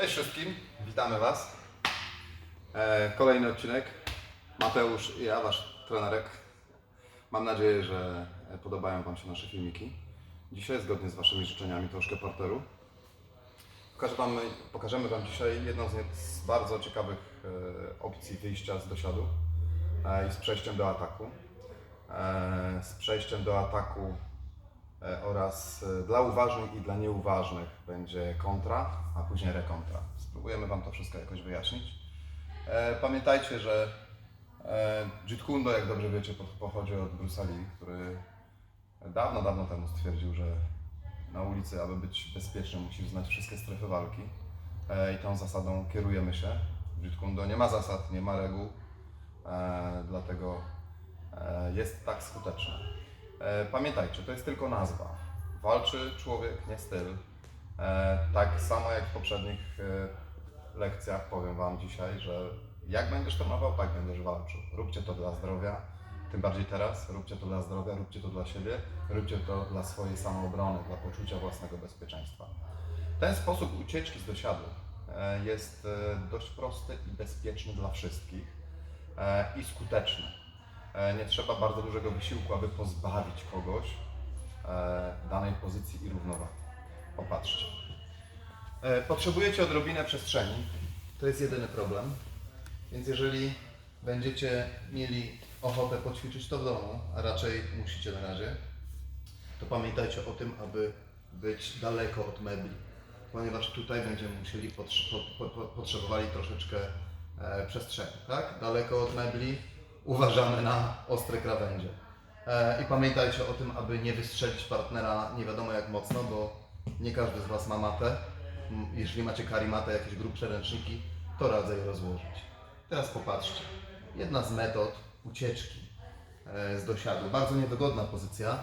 Cześć wszystkim, witamy Was. E, kolejny odcinek. Mateusz i ja, Wasz trenerek. Mam nadzieję, że podobają Wam się nasze filmiki. Dzisiaj, zgodnie z Waszymi życzeniami, troszkę parteru. Pokażę wam, pokażemy Wam dzisiaj jedną z, bardzo ciekawych e, opcji wyjścia z dosiadu e, i z przejściem do ataku. Z przejściem do ataku oraz e, dla uważnych i dla nieuważnych będzie kontra, a później rekontra. Spróbujemy Wam to wszystko jakoś wyjaśnić. E, Pamiętajcie, że e, Jeet Kune Do, jak dobrze wiecie, po- pochodzi od Bruce'a Lee, który dawno, dawno temu stwierdził, że na ulicy, aby być bezpiecznym, musisz znać wszystkie strefy walki. E, I tą zasadą kierujemy się. W Jeet Kune Do nie ma zasad, nie ma reguł, e, dlatego e, jest tak skuteczne. E, Pamiętajcie, to jest tylko nazwa. Walczy człowiek, nie styl. E, Tak samo jak w poprzednich e, lekcjach powiem Wam dzisiaj, że jak będziesz trenował, tak będziesz walczył. Róbcie to dla zdrowia, tym bardziej teraz. Róbcie to dla zdrowia, róbcie to dla siebie, róbcie to dla swojej samoobrony, dla poczucia własnego bezpieczeństwa. Ten sposób ucieczki z dosiadu jest dość prosty i bezpieczny dla wszystkich i skuteczny. E, Nie trzeba bardzo dużego wysiłku, aby pozbawić kogoś e, danej pozycji i równowagi. Popatrzcie. E, Potrzebujecie odrobinę przestrzeni. To jest jedyny problem. Więc jeżeli będziecie mieli ochotę poćwiczyć to w domu, a raczej musicie na razie, to pamiętajcie o tym, aby być daleko od mebli, ponieważ tutaj będziemy musieli potrze- po, po, po, potrzebowali troszeczkę e, przestrzeni, tak? Daleko od mebli uważamy na ostre krawędzie. E, I pamiętajcie o tym, aby nie wystrzelić partnera nie wiadomo jak mocno, bo nie każdy z Was ma matę. M, Jeżeli macie karimatę, jakieś grubsze ręczniki, to radzę je rozłożyć. Teraz popatrzcie. Jedna z metod ucieczki e, z dosiadu. Bardzo niewygodna pozycja.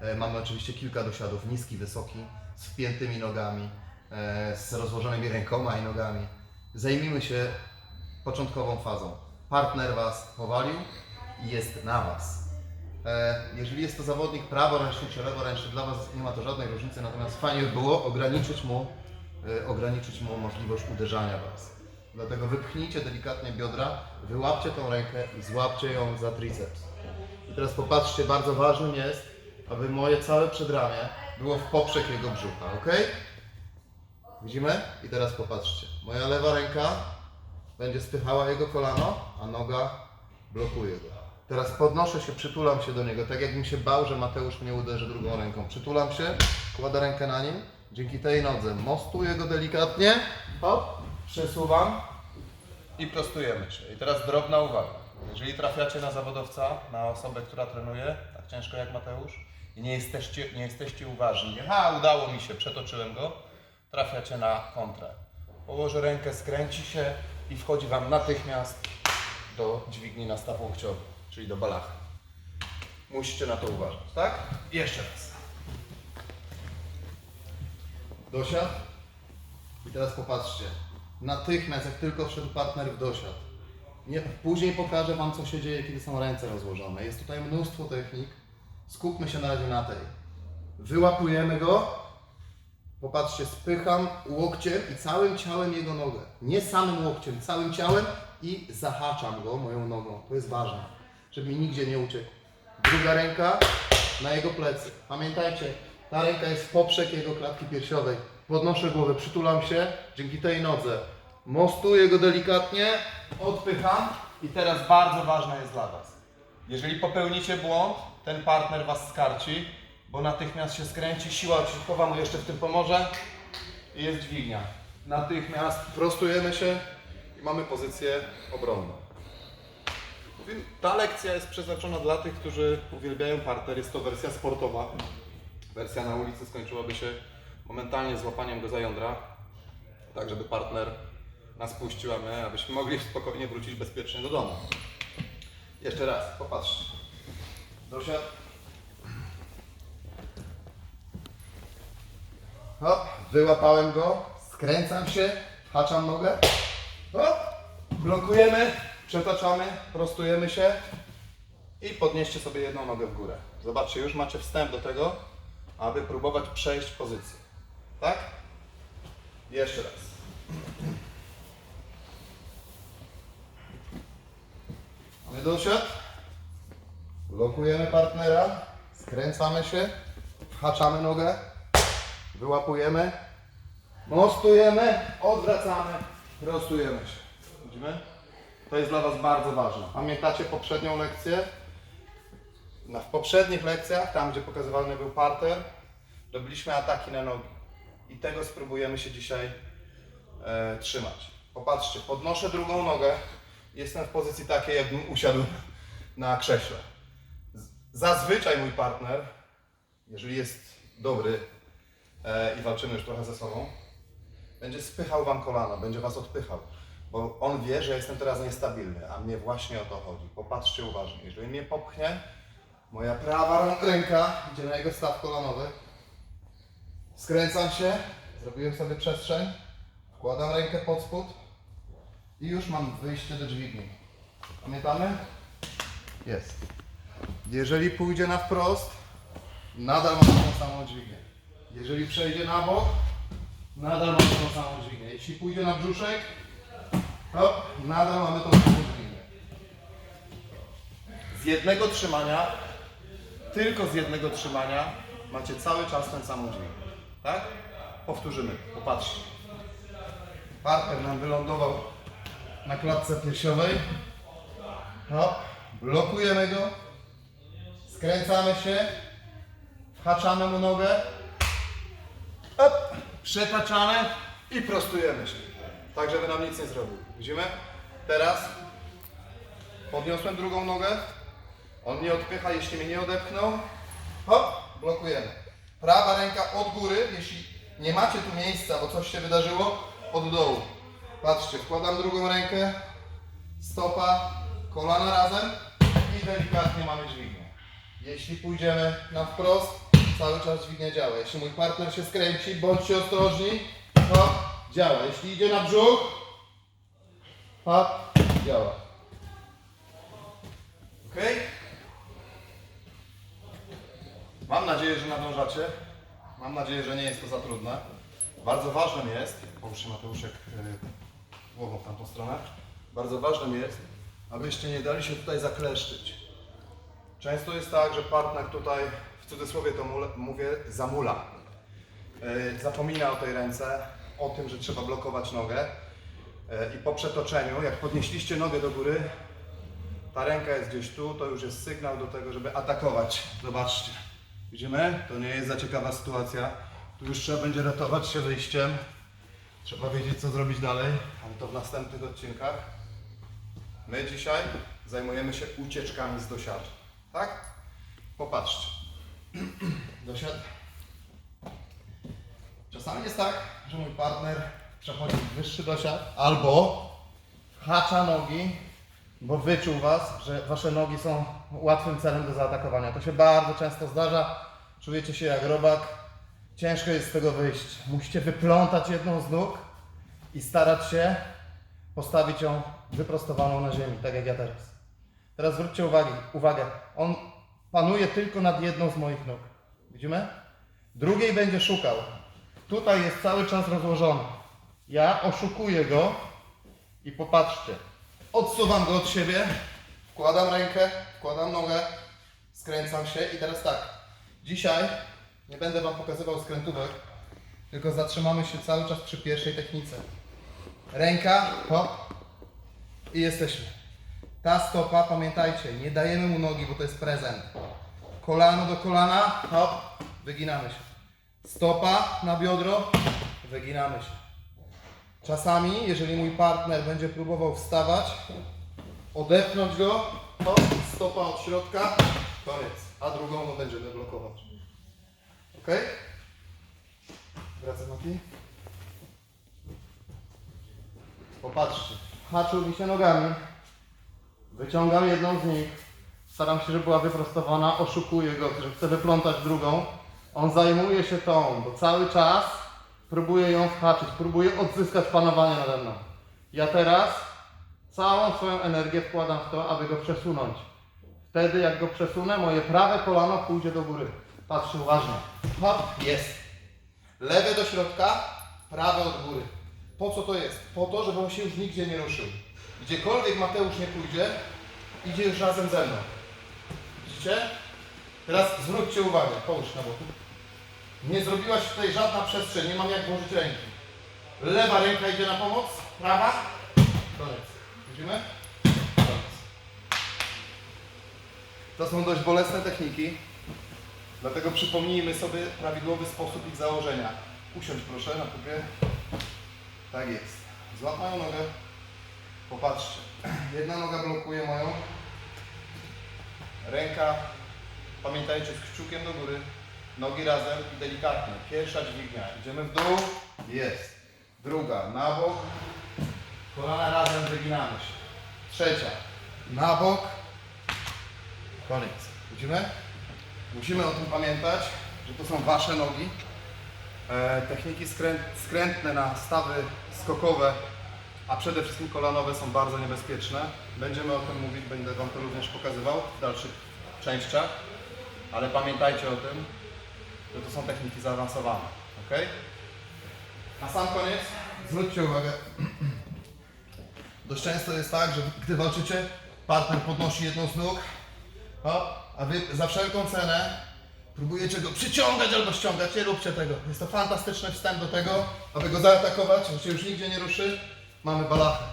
E, Mamy oczywiście kilka dosiadów, niski, wysoki, z wpiętymi nogami, z rozłożonymi rękoma i nogami. Zajmijmy się początkową fazą. Partner Was powalił i jest na Was. E, Jeżeli jest to zawodnik praworęczny czy leworęczny, dla Was nie ma to żadnej różnicy, natomiast fajnie by było ograniczyć mu, e, ograniczyć mu możliwość uderzania Was. Dlatego wypchnijcie delikatnie biodra, wyłapcie tą rękę i złapcie ją za triceps. I teraz popatrzcie, bardzo ważnym jest, aby moje całe przedramię było w poprzek jego brzucha, ok? Widzimy? I teraz popatrzcie. Moja lewa ręka będzie spychała jego kolano, a noga blokuje go. Teraz podnoszę się, przytulam się do niego, tak jakbym się bał, że Mateusz mnie uderzy drugą ręką. Przytulam się, kładę rękę na nim, dzięki tej nodze mostuję go delikatnie, hop, przesuwam i prostujemy się. I teraz drobna uwaga. Jeżeli trafiacie na zawodowca, na osobę, która trenuje, tak ciężko jak Mateusz, i nie jesteście, nie jesteście uważni, ha, udało mi się, przetoczyłem go, trafiacie na kontrę. Położy rękę, skręci się i wchodzi Wam natychmiast do dźwigni na staw łokciowy, czyli do balachy. Musicie na to uważać, tak? Jeszcze raz. Dosiad. I teraz popatrzcie. Natychmiast, jak tylko wszedł partner w dosiad. Nie, później pokażę Wam, co się dzieje, kiedy są ręce rozłożone. Jest tutaj mnóstwo technik. Skupmy się na razie na tej. Wyłapujemy go. Popatrzcie, spycham łokciem i całym ciałem jego nogę. Nie samym łokciem, całym ciałem i zahaczam go moją nogą. To jest ważne, żeby mi nigdzie nie uciekł. Druga ręka na jego plecy. Pamiętajcie, ta ręka jest w poprzek jego klatki piersiowej. Podnoszę głowę, przytulam się dzięki tej nodze. Mostuję go delikatnie, odpycham i teraz bardzo ważne jest dla Was. Jeżeli popełnicie błąd, ten partner Was skarci, bo natychmiast się skręci, siła odśrodkowa mu jeszcze w tym pomoże i jest dźwignia. Natychmiast prostujemy się i mamy pozycję obronną. Ta lekcja jest przeznaczona dla tych, którzy uwielbiają parter. Jest to wersja sportowa. Wersja na ulicy skończyłaby się momentalnie złapaniem go za jądra, tak żeby partner nas puścił, a my, abyśmy mogli spokojnie wrócić bezpiecznie do domu. Jeszcze raz, popatrzcie. Dosiad. Hop, wyłapałem go, skręcam się, haczam nogę. Hop, blokujemy, przetaczamy, prostujemy się i podnieście sobie jedną nogę w górę. Zobaczcie, już macie wstęp do tego, aby próbować przejść pozycję. Tak? Jeszcze raz. Mamy dosiad. Blokujemy partnera. Skręcamy się. Whaczamy nogę. Wyłapujemy. Mostujemy. Odwracamy. Prostujemy się. Widzimy? To jest dla Was bardzo ważne. Pamiętacie poprzednią lekcję? Na, w poprzednich lekcjach, tam gdzie pokazywany był parter, robiliśmy ataki na nogi. I tego spróbujemy się dzisiaj e, trzymać. Popatrzcie, podnoszę drugą nogę. Jestem w pozycji takiej, jakbym usiadł na krześle. Zazwyczaj mój partner, jeżeli jest dobry i walczymy już trochę ze sobą, będzie spychał wam kolana, będzie was odpychał. Bo on wie, że jestem teraz niestabilny, a mnie właśnie o to chodzi. Popatrzcie uważnie. Jeżeli mnie popchnie, moja prawa ręka idzie na jego staw kolanowy. Skręcam się, zrobiłem sobie przestrzeń, wkładam rękę pod spód i już mam wyjście do dźwigni. Pamiętamy? Jest. Jeżeli pójdzie na wprost, nadal mam tą samą dźwignię. Jeżeli przejdzie na bok, nadal mamy tą samą dźwignię. Jeśli pójdzie na brzuszek, to nadal mamy tą samą dźwignię. Z jednego trzymania, tylko z jednego trzymania macie cały czas tę samą dźwignię. Tak? Powtórzymy. Popatrzcie. Parker nam wylądował na klatce piersiowej. Hop. Blokujemy go. Skręcamy się. Whaczamy mu nogę. Hop. Przetaczamy i prostujemy się. Tak, żeby nam nic nie zrobił. Widzimy? Teraz podniosłem drugą nogę. On mnie odpycha, jeśli mnie nie odepchnął. Hop, blokujemy. Prawa ręka od góry, jeśli nie macie tu miejsca, bo coś się wydarzyło, od dołu. Patrzcie, wkładam drugą rękę, stopa, kolana razem i delikatnie mamy dźwignię. Jeśli pójdziemy na wprost, cały czas dźwignia działa. Jeśli mój partner się skręci, bądźcie ostrożni, to działa. Jeśli idzie na brzuch, hop, działa. Okej? Mam nadzieję, że nadążacie. Mam nadzieję, że nie jest to za trudne. Bardzo ważnym jest, połóż się Mateuszek yy, głową w tamtą stronę, bardzo ważnym jest, abyście nie dali się tutaj zakleszczyć. Często jest tak, że partner tutaj, w cudzysłowie to mówię, zamula. Yy, zapomina o tej ręce, o tym, że trzeba blokować nogę. Yy, I po przetoczeniu, jak podnieśliście nogę do góry, ta ręka jest gdzieś tu, to już jest sygnał do tego, żeby atakować. Zobaczcie. Widzimy? To nie jest za ciekawa sytuacja. Tu już trzeba będzie ratować się wyjściem. Trzeba wiedzieć, co zrobić dalej, ale to w następnych odcinkach. My dzisiaj zajmujemy się ucieczkami z dosiadu. Tak? Popatrzcie. Dosiad. Czasami jest tak, że mój partner przechodzi w wyższy dosiad albo hacza nogi bo wyczuł Was, że Wasze nogi są łatwym celem do zaatakowania. To się bardzo często zdarza. Czujecie się jak robak. Ciężko jest z tego wyjść. Musicie wyplątać jedną z nóg i starać się postawić ją wyprostowaną na ziemi, tak jak ja teraz. Teraz zwróćcie uwagę, uwagę. On panuje tylko nad jedną z moich nóg. Widzimy? Drugiej będzie szukał. Tutaj jest cały czas rozłożony. Ja oszukuję go i popatrzcie. Odsuwam go od siebie, wkładam rękę, wkładam nogę, skręcam się i teraz tak. Dzisiaj nie będę Wam pokazywał skrętówek, tylko zatrzymamy się cały czas przy pierwszej technice. Ręka, hop i jesteśmy. Ta stopa, pamiętajcie, nie dajemy mu nogi, bo to jest prezent. Kolano do kolana, hop, wyginamy się. Stopa na biodro, wyginamy się. Czasami, jeżeli mój partner będzie próbował wstawać, odepchnąć go, to stopa od środka, koniec. A drugą no będziemy blokować. Ok? Wracam Mati. Popatrzcie. Haczył mi się nogami. Wyciągam jedną z nich. Staram się, żeby była wyprostowana. Oszukuję go, że chcę wyplątać drugą. On zajmuje się tą, bo cały czas próbuje ją whaczyć, próbuje odzyskać panowanie nade mną. Ja teraz całą swoją energię wkładam w to, aby go przesunąć. Wtedy jak go przesunę, moje prawe kolano pójdzie do góry. Patrzcie uważnie. Hop, jest. Lewe do środka, prawe od góry. Po co to jest? Po to, żeby on się już nigdzie nie ruszył. Gdziekolwiek Mateusz nie pójdzie, idzie już razem ze mną. Widzicie? Teraz zwróćcie uwagę, połóż na boku. Nie zrobiłaś tutaj żadna przestrzeń, nie mam jak włożyć ręki. Lewa ręka idzie na pomoc, prawa. Koniec. Widzimy? Koniec. To są dość bolesne techniki, dlatego przypomnijmy sobie prawidłowy sposób ich założenia. Usiądź proszę na pupie. Tak jest. Złap moją nogę. Popatrzcie. Jedna noga blokuje moją. Ręka, pamiętajcie, z kciukiem do góry. Nogi razem i delikatnie. Pierwsza dźwignia. Idziemy w dół. Jest. Druga na bok. Kolana razem, wyginamy się. Trzecia. Na bok. Koniec. Widzimy? Musimy o tym pamiętać, że to są Wasze nogi. E, techniki skrę, skrętne na stawy skokowe, a przede wszystkim kolanowe są bardzo niebezpieczne. Będziemy o tym mówić, będę Wam to również pokazywał w dalszych częściach, ale pamiętajcie o tym, że to są techniki zaawansowane. ok? Na sam koniec Zwróćcie uwagę. Dość często jest tak, że gdy walczycie, partner podnosi jedną z nóg, a wy za wszelką cenę próbujecie go przyciągać albo ściągać. Nie róbcie tego. Jest to fantastyczny wstęp do tego, aby go zaatakować. On się już nigdzie nie ruszy. Mamy balachę.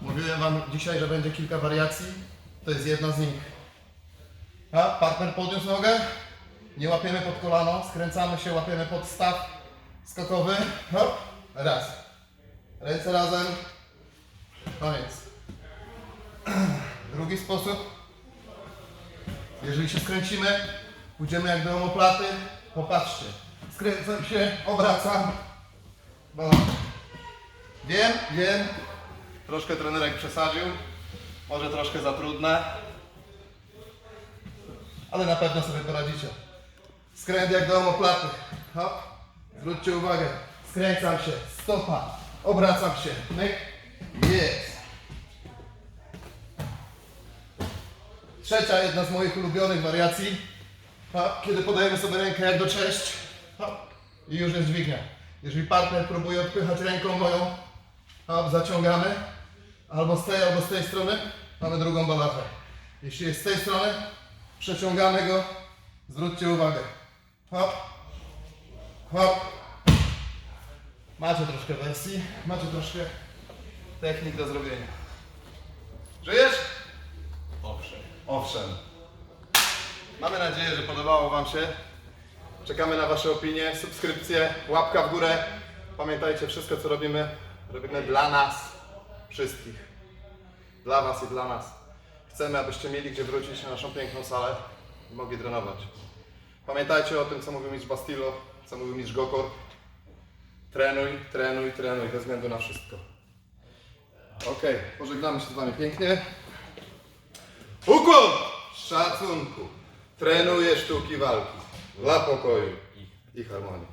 Mówiłem Wam dzisiaj, że będzie kilka wariacji. To jest jedna z nich. A partner podniósł nogę. Nie łapiemy pod kolano, skręcamy się, łapiemy pod staw skokowy. Hop, raz. Ręce razem. Koniec. Drugi sposób. Jeżeli się skręcimy, pójdziemy jak do omoplaty. Popatrzcie. Skręcam się, obracam. Balon. Wiem, wiem. troszkę trenerek przesadził, może troszkę za trudne. ale na pewno sobie poradzicie. Skręt jak do omoplaty. Hop. Zwróćcie uwagę. Skręcam się. Stopa. Obracam się. Myk. Jest. Trzecia, jedna z moich ulubionych wariacji. Hop. Kiedy podajemy sobie rękę jak do cześć. Hop. I już jest dźwignia. Jeżeli partner próbuje odpychać ręką moją, hop, zaciągamy. Albo z tej, albo z tej strony. Mamy drugą balachę. Jeśli jest z tej strony, przeciągamy go. Zwróćcie uwagę. Hop. Hop. Macie troszkę wersji, macie troszkę Technik do zrobienia. Żyjesz? Owszem. Owszem. Mamy nadzieję, że podobało Wam się. Czekamy na Wasze opinie, subskrypcje, łapka w górę. Pamiętajcie, wszystko co robimy, robimy dla nas wszystkich. Dla Was i dla nas. Chcemy, abyście mieli gdzie wrócić na naszą piękną salę i mogli trenować. Pamiętajcie o tym, co mówił mistrz Bastillo, co mówił mistrz Gokor. Trenuj, trenuj, trenuj, bez względu na wszystko. Okej, pożegnamy się z Wami pięknie. Ukłon! Szacunku. Trenuję sztuki walki. Dla pokoju i harmonii.